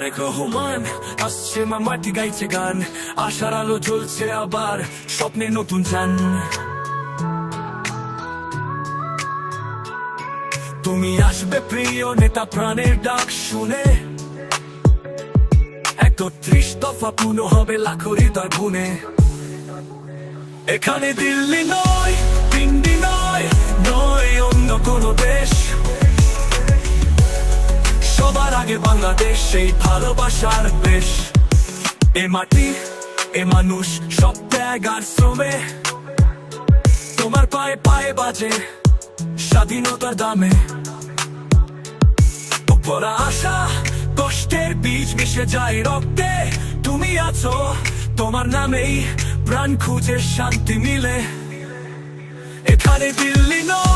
তারেক আসছে মামাটি গাইছে গান। আশার আলো আবার স্বপ্নের নতুন চান। তুমি আসবে প্রিয় নেতা প্রাণের ডাক শুনে। একত্রিশ দফা পূর্ণ হবে লাখো হৃদয় গুনে এখানে দিল্লি নয় পিন্ডি নয় নয় অন্য কোনো দেশ। আগে বাংলাদেশ সেই ভালোবাসার দেশ। এ মাটি, এ মানুষ, সব ত্যাগ আর শ্রমে। তোমার পায়ে পায়ে বাজে স্বাধীনতার দামে। উপরা আশা, কষ্টের বীজ মিশে যায় রক্তে। তুমি আছো তোমার নামেই প্রাণ খুঁজে শান্তি মিলে। এখানে দিল্লি নয়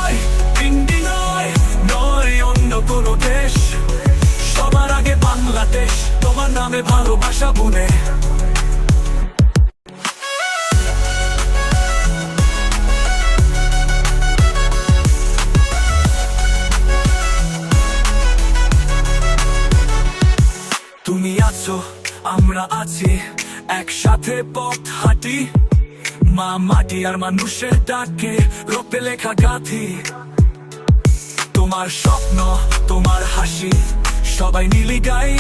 ভালোবাসা বুনে তুমি আছো, আমরা আছি, একসাথে পথ হাঁটি। মা মাটি আর মানুষের ডাকে, রক্তে লেখা গাথি। তোমার স্বপ্ন, তোমার হাসি, সবাই নীলি গাই।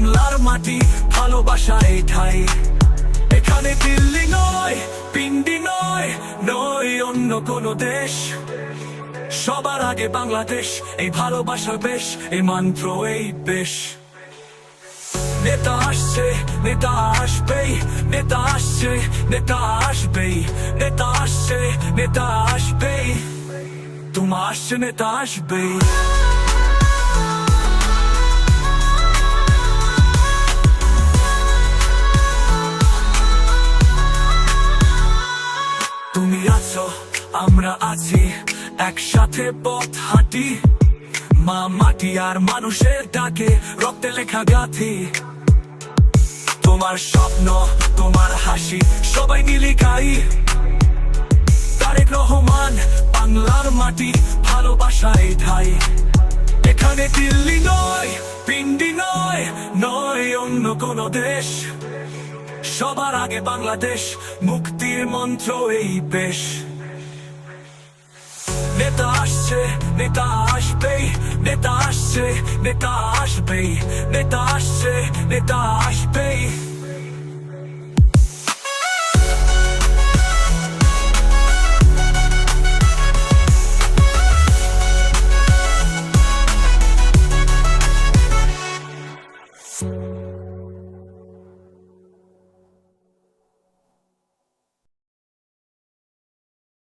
বাংলার মাটি, ভালোবাসা এই ঠাই এখানে দিল্লি নয়, পিন্ডি নয় নয় অন্য কোনো দেশ। সবার আগে বাংলাদেশ, এই ভালোবাসার বেশ, এই মন্ত্র, এই বেশ। নেতা আসছে, নেতা আসবেই, নেতা আসছে, নেতা আসবেই, নেতা আসছে, নেতা আসবেই। তোমার আসছে, নেতা আসবেই। তুমি আছো, আমরা আছি, একসাথে পথ হাঁটি। মা মাটি আর মানুষের ডাকে, রক্তে লেখা গাথি। তোমার স্বপ্ন, তোমার হাসি, সবাই নীলি গাই। তারেক রহমান, বাংলার মাটি, ভালোবাসায় ঠাই এখানে দিল্লি নয়, পিন্ডি নয় নয় অন্য কোনো দেশ। সবার আগে বাংলাদেশ, মুক্তির মন্ত্র এই বেশ নেতা আসছে, নেতা আসবেই, নেতা আসছে, নেতা আসবেই, নেতা আসছে, নেতা আসবেই।